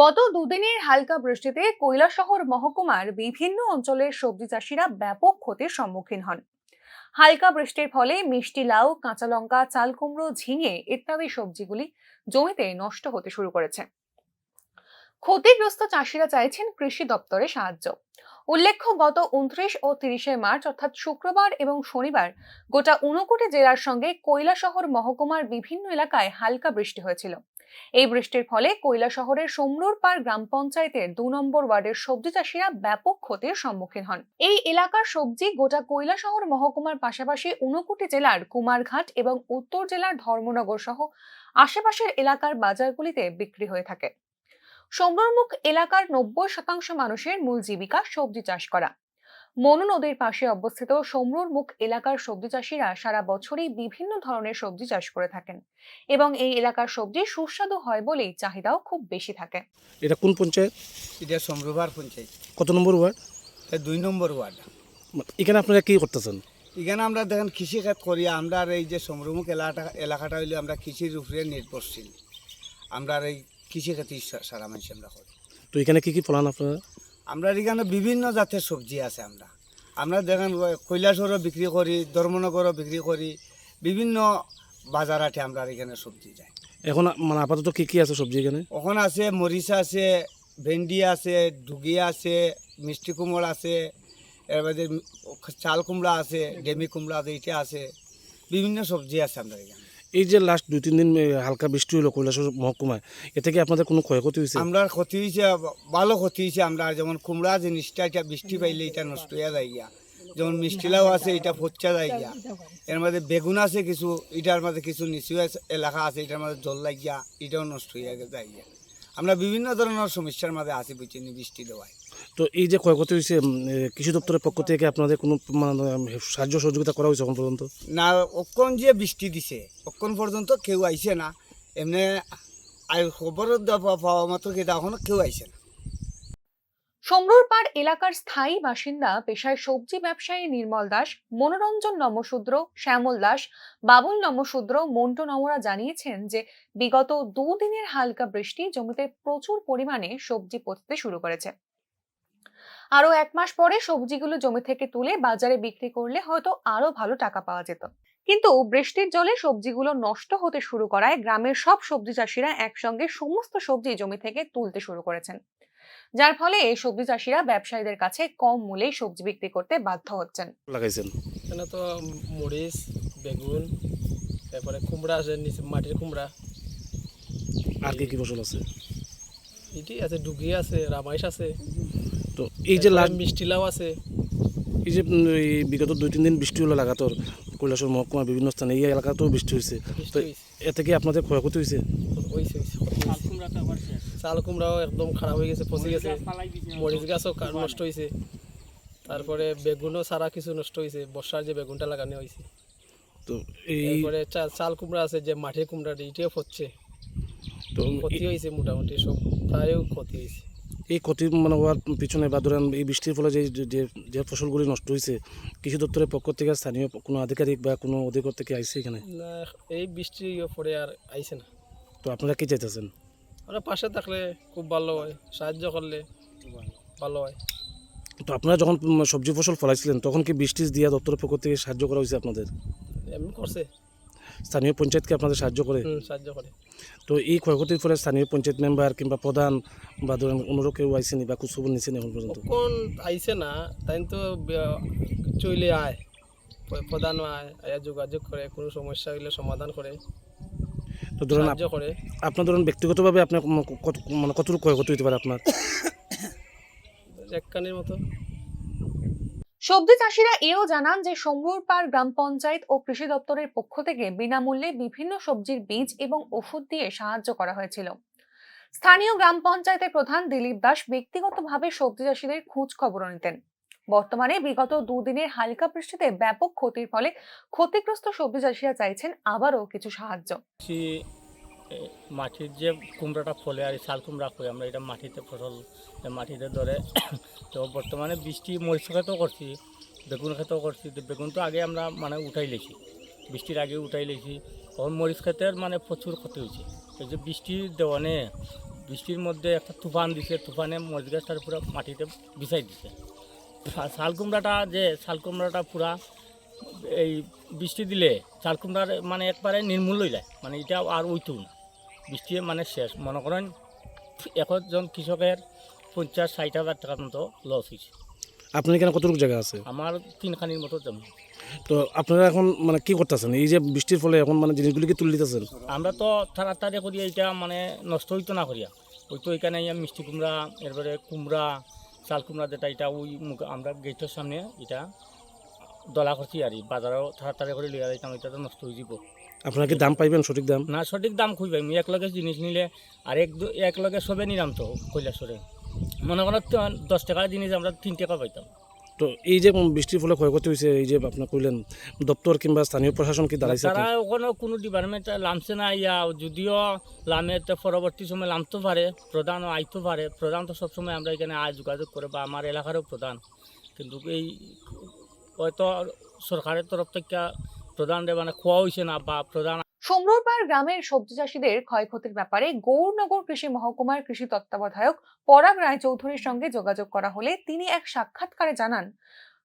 গত দুদিনের হালকা বৃষ্টিতে কৈলাসহর মহকুমার বিভিন্ন অঞ্চলের সবজি চাষিরা ব্যাপক ক্ষতির সম্মুখীন হন। হালকা বৃষ্টির ফলে মিষ্টি লাউ, কাঁচা লঙ্কা, চাল কুমড়ো ঝিঙে ইত্যাদি সবজিগুলি জমিতে নষ্ট হতে শুরু করেছে। ক্ষতিগ্রস্ত চাষিরা চাইছেন কৃষি দপ্তরে সাহায্য। উল্লেখ্য, গত উনত্রিশ ও তিরিশে মার্চ, অর্থাৎ শুক্রবার এবং শনিবার, গোটা ঊনকোটি জেলার সঙ্গে কৈলাসহর মহকুমার বিভিন্ন এলাকায় হালকা বৃষ্টি হয়েছিল। এই বৃষ্টির ফলে কৈলাসহরের সোমরুর পাড় গ্রাম পঞ্চায়েতের দু নম্বর ওয়ার্ডের সবজি চাষিরা ব্যাপক ক্ষতির সম্মুখীন হন। এই এলাকার সবজি গোটা কৈলা শহর মহকুমার পাশাপাশি ঊনকোটি জেলার কুমারঘাট এবং উত্তর জেলার ধর্মনগর সহ আশেপাশের এলাকার বাজারগুলিতে বিক্রি হয়ে থাকে। সোমরমুখ এলাকার নব্বই শতাংশ মানুষের মূল জীবিকা সবজি চাষ করা। মনু নদীর পাশে অবস্থিত সোমরুর মুখ এলাকার সবজি চাষিরা সারা বছরই বিভিন্ন ধরনের সবজি চাষ করে থাকেন এবং এই এলাকার সবজি সুস্বাদু হয় বলেই চাহিদাও খুব বেশি থাকে। এটা কোন পঞ্চায়েত? এটা সমরুবার পঞ্চায়েত। কত নম্বর ওয়ার্ড? দুই নম্বর ওয়ার্ড। এখানে আপনারা কি করতেছেন? এখানে আমরা দেখেন কৃষিখাত করি আমরা আর এই যে সমরুমুখ এলাকাটা এলাকাটা হইলে আমরা কৃষির উপরে নির্ভরশীল। আমরা আর এই কৃষিখাতি সারা মানুষ আমরা করি। তো এখানে কি কি ফলান আপনারা? আমরা এখানে বিভিন্ন জাতের সবজি আছে আমরা। আমরা দেখেন কৈলাসরও বিক্রি করি ধর্মনগরও বিক্রি করি বিভিন্ন বাজার হাটে আমরা এখানে সবজি যাই। এখন মানে আপাতত কি কি আছে সবজি এখানে? ওখানে আছে মরিচ আছে ভেন্ডি আছে ডুগি আছে মিষ্টি কুমড় আছে এর চাল কুমড়া আছে ডেমি কুমড়া আছে এটা আছে বিভিন্ন সবজি আছে আমাদের এখানে। এই যে লাস্ট দুই তিন দিন হালকা বৃষ্টি হলো কৈলাসর মহকুমায়, এতে কি আপনাদের কোনো ক্ষয়ক্ষতি হয়েছে আমরা ক্ষতি হয়েছে ভালো ক্ষতি হয়েছে আমরা যেমন কুমড়া জিনিসটা, এটা বৃষ্টি পাইলে এটা নষ্ট হয়ে যায় গিয়া। যেমন মিষ্টিলাও আছে, এটা ফচ্চা যায় গিয়া। এর মধ্যে বেগুন আছে কিছু, এটার মধ্যে কিছু নিচু এলাকা আছে, এটার মধ্যে জল লাগিয়া এটাও নষ্ট হয়ে যায় গিয়া। আমরা বিভিন্ন ধরনের সমস্যার মধ্যে আছি বুঝিনি বৃষ্টি দেওয়ায়। তো এই যে ক্ষয়ক্ষতি হয়েছে কৃষি দপ্তরের পক্ষ থেকে আপনাদের কোনো মানে সাহায্য সহযোগিতা করা হয়েছে এখন পর্যন্ত? না অক্ষণ যে বৃষ্টি দিছে অক্ষণ পর্যন্ত কেউ আইছে না। এমনি খবর পাওয়া মাত্র কি এখনও কেউ আইছে না। সমরুরপাড় এলাকার স্থায়ী বাসিন্দা পেশায় সবজি ব্যবসায়ী নির্মল দাস মনোরঞ্জন নমশূদ্র শ্যামল দাস বাবুল নমশূদ্র মন্টু নমরা জানিয়েছেন যে বিগত দুদিনের হালকা বৃষ্টি জমিতে প্রচুর পরিমাণে সবজি পচতে শুরু করেছে। আরও এক মাস পরে সবজিগুলো জমি থেকে তুলে বাজারে বিক্রি করলে হয়তো আরও ভালো টাকা পাওয়া যেত। কিন্তু বৃষ্টির জলে সবজিগুলো নষ্ট হতে শুরু করায় গ্রামের সব সবজি চাষিরা একসঙ্গে সমস্ত সবজি জমি থেকে তুলতে শুরু করেছেন। যার ফলে এই সবজি চাষিরা ব্যবসায়ীদের কাছে কম মূল্যে সবজি বিক্রি করতে বাধ্য হচ্ছেন। লাগাইছেন। এখানে তো মরিচ বেগুন তারপরে কুমড়া আছে নিচে মাটির কুমড়া। আর কি কি ফসল আছে? এটি আছে ডুগি আছে রামাইশ আছে। তো এই যে লাস্ট মিষ্টি লাউ আছে এই যে এই বিগত দুই তিন দিন বৃষ্টি হলো লাগাতর কৈলাসর মহকুমার বিভিন্ন স্থানে এই এলাকাতেও বৃষ্টি হয়েছে তো বৃষ্টি হয়েছে এতে কি আপনাদের ক্ষয়ক্ষতি হয়েছে চাল কুমড়াও একদম খারাপ হয়ে গেছে পচে গেছে। মরিচ গাছও নষ্ট হয়েছে তারপরে বেগুনও সারা কিছু নষ্ট হয়েছে বর্ষার যে বেগুনটা লাগানো হয়েছে তো এই তারপরে চাল কুমড়া আছে যে মাটির কুমড়াটা এটিও পচছে। তো ক্ষতি হয়েছে মোটামুটি সব প্রায় ক্ষতি হয়েছে এই ক্ষতি মানে হওয়ার পিছনে বা ধরেন এই বৃষ্টির ফলে যে যে ফসলগুলি নষ্ট হয়েছে কৃষি দপ্তরের পক্ষ থেকে স্থানীয় কোনো আধিকারিক বা কোনো অধিকর থেকে আইসে এখানে? এই বৃষ্টি পরে আর আইসে না। তো আপনারা কি চাইতেছেন? আমরা পাশে থাকলে খুব ভালো হয় সাহায্য করলে ভালো হয়। তো আপনারা যখন সবজি ফসল ফলাইছিলেন তখন কি বৃষ্টি দিয়া দপ্তরের পক্ষ থেকে সাহায্য করা হয়েছে আপনাদের? এমনি করছে। স্থানীয় পঞ্চায়েতকে আপনাদের সাহায্য করে? সাহায্য করে। তো এই ক্ষয়ক্ষতির ফলে স্থানীয় পঞ্চায়েত মেম্বার কিংবা প্রধান বা ধরেন অন্যরও কেউ আইসেনি বা খোঁজখবর নিছেন এখন পর্যন্ত? কখন আইছে না তাই তো চলে আয়। প্রধান আয় আয়া যোগাযোগ করে কোনো সমস্যা হইলে সমাধান করে। তো ধরেন আপনার ধরেন ব্যক্তিগতভাবে আপনার কত মানে কতটুকু ক্ষয়ক্ষতি হতে পারে আপনার? একখানির মতো। সবজি চাষিরা এও জানান যে সমরুরপাড় গ্রাম পঞ্চায়েত ও কৃষি দপ্তরের পক্ষ থেকে বিনামূল্যে বিভিন্ন সবজির বীজ এবং ওষুধ দিয়ে সাহায্য করা হয়েছিল। স্থানীয় গ্রাম পঞ্চায়েতের প্রধান দিলীপ দাস ব্যক্তিগতভাবে সবজি চাষিদের খোঁজ খবরও নিতেন। বর্তমানে বিগত দুদিনের হালকা বৃষ্টিতে ব্যাপক ক্ষতির ফলে ক্ষতিগ্রস্ত সবজি চাষিরা চাইছেন আবারও কিছু সাহায্য। মাটির যে কুমড়াটা ফলে আর শাল কুমড়া করি আমরা এটা মাটিতে ফসল মাটিতে ধরে, তো বর্তমানে বৃষ্টি মরিচ ক্ষেতেও করছি, বেগুন ক্ষেতেও করছি বেগুন তো আগে আমরা মানে উঠাই লেছি, বৃষ্টির আগে উঠাই লেছি, তখন মরিচ ক্ষেতের মানে প্রচুর ক্ষতি হয়েছে, এই যে বৃষ্টির দেওয়ানে, বৃষ্টির মধ্যে একটা তুফান দিছে, তুফানে মরিচ গাছটার পুরো মাটিতে বিছাই দিছে শাল কুমড়াটা যে, শাল কুমড়াটা পুরা, এই বৃষ্টি দিলে, শাল কুমড়ার মানে একবারে নির্মূল হয়ে যায় মানে এটা আর উইতেও না। বৃষ্টি মানে শেষ। মনে করেন একজন কৃষকের পঞ্চাশ ষাট হাজার টাকার মতো লস হয়েছে। আপনার এখানে কতটুকু জায়গা আছে? আমার তিনখানির মতো জমি। তো আপনারা এখন মানে কি করতেছেন? এই যে বৃষ্টির ফলে এখন মানে জিনিসগুলি কি তুলে দিতেছেন? আমরা তো তাড়াতাড়ি করিয়া এটা মানে নষ্ট হইতো না করিয়া। ওই তো এখানে মিষ্টি কুমড়া এরপরে কুমড়া চাল কুমড়া যেটা এটা ওই আমরা গেটের সামনে এটা দলা করছি আর। বাজারেও তাড়াতাড়ি করে লিয়া যাইতাম এটা তো নষ্ট হয়ে যাব আপনারা কি দাম পাইবেন সঠিক দাম? না সঠিক দাম খুঁজবে আমি এক লগে জিনিস নিলে আর এক এক লগে সবে নিলাম তো কৈলাসরে। মনে করো তো দশ টাকার জিনিস আমরা তিন টাকা পাইতাম। তো এই যে বৃষ্টির ফলে ক্ষয়ক্ষতি হয়েছে এই যে আপনার কইলেন দপ্তর কিংবা স্থানীয় প্রশাসন কি দাঁড়াইছে তারা ওখানে কোনো ডিপার্টমেন্ট লামছে না ইয়া যদিও লামে তো পরবর্তী সময় লামতে পারে প্রধানও আইতে পারে প্রধান তো সবসময় আমরা এখানে আয় যোগাযোগ করে বা আমার এলাকারও প্রধান। কিন্তু এই হয়তো সরকারের তরফ থেকে প্রধান মানে খোয়া হয়েছে না বা প্রধান সোমরপার গ্রামের সবজি চাষীদের ক্ষয়ক্ষতির ব্যাপারে গৌরনগর কৃষি মহকুমার কৃষি তত্ত্বাবধায়ক পরাগ রায় চৌধুরীর সঙ্গে যোগাযোগ করা হলে তিনি এক সাক্ষাৎকারে জানান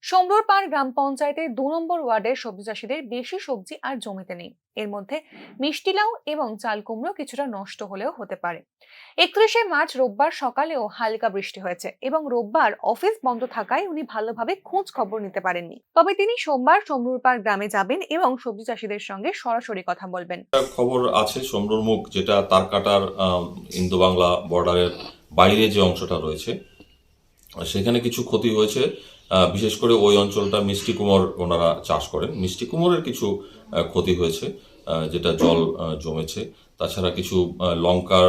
সোমরোরপাড় গ্রাম পঞ্চায়েতের দু নম্বর ওয়ার্ডের সবজি চাষীদের বেশি সবজি আর জমিতে নেই। এর মধ্যে মিষ্টি লাউ এবং চাল কুমড়ো কিছুটা নষ্ট হলেও হতে পারে। একত্রিশে মার্চ রোববার সকালেও হালকা বৃষ্টি হয়েছে এবং রোববার অফিস বন্ধ থাকায় উনি ভালোভাবে খোঁজ খবর নিতে পারেননি। তবে তিনি সোমবার সোমরুরপাড় গ্রামে যাবেন এবং সবজি চাষীদের সঙ্গে সরাসরি কথা বলবেন। খবর আছে সমরুর মুখ, যেটা তারকাটার ইন্দো বাংলা বর্ডারের বাইরে যে অংশটা রয়েছে, সেখানে কিছু ক্ষতি হয়েছে। বিশেষ করে ওই অঞ্চলটা মিষ্টি কুমোর ওনারা চাষ করেন। মিষ্টি কুমোরের কিছু ক্ষতি হয়েছে যেটা জল জমেছে। তাছাড়া কিছু লঙ্কার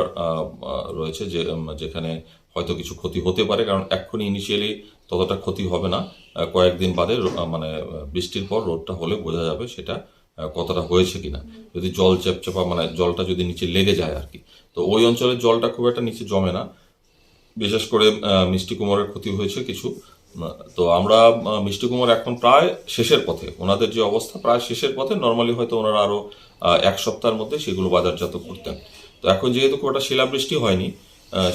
রয়েছে যে যেখানে হয়তো কিছু ক্ষতি হতে পারে, কারণ এক্ষুনি ইনিশিয়ালি ততটা ক্ষতি হবে না। কয়েকদিন বাদে মানে বৃষ্টির পর রোদটা হলে বোঝা যাবে সেটা কতটা হয়েছে কিনা। যদি জল চেপচেপা মানে জলটা যদি নিচে লেগে যায় আর কি। তো ওই অঞ্চলের জলটা খুব একটা নিচে জমে না। বিশেষ করে মিষ্টি কুমোরের ক্ষতি হয়েছে কিছু। তো আমরা মিষ্টি কুমোর এখন প্রায় শেষের পথে। ওনাদের যে অবস্থা প্রায় শেষের পথে নর্মালি হয়তো ওনারা আরও আহ, এক সপ্তাহের মধ্যে সেগুলো বাজারজাত করতেন। তো এখন যেহেতু খুব একটা শিলাবৃষ্টি হয়নি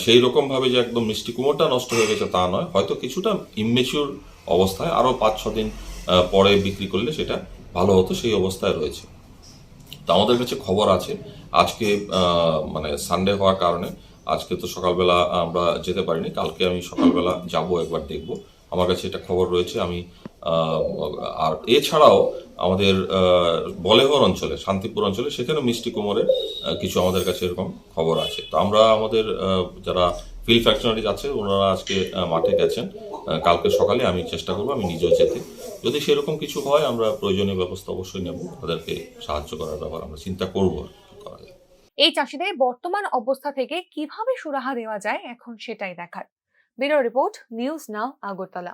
সেই রকম ভাবে যে একদম মিষ্টি কুমোরটা নষ্ট হয়ে গেছে তা নয় হয়তো কিছুটা ইমমেচিউর অবস্থায় আরও পাঁচ ছ দিন পরে বিক্রি করলে সেটা ভালো হতো সেই অবস্থায় রয়েছে। তো আমাদের কাছে খবর আছে আজকে মানে সানডে হওয়ার কারণে আজকে তো সকালবেলা আমরা যেতে পারিনি কালকে আমি সকালবেলা যাব একবার দেখব। আমার কাছে এটা খবর রয়েছে, আমি আর এছাড়াও আমাদের বলেহর অঞ্চলে, শান্তিপুর অঞ্চলে সেখানে মিষ্টি কুমোরের কিছু আমাদের কাছে এরকম খবর আছে। তো আমরা আমাদের যারা ফিল্ড ফ্যাকশনারিজ আছে ওনারা আজকে মাঠে গেছেন। কালকে সকালে আমি চেষ্টা করব, আমি নিজেও যেতে। যদি সেরকম কিছু হয়, আমরা প্রয়োজনীয় ব্যবস্থা অবশ্যই নেব। তাদেরকে সাহায্য করার ব্যাপার আমরা চিন্তা করব করা এই চাষিদের বর্তমান অবস্থা থেকে কীভাবে সুরাহা দেওয়া যায়, এখন সেটাই দেখার। Bureau report news now Agartala.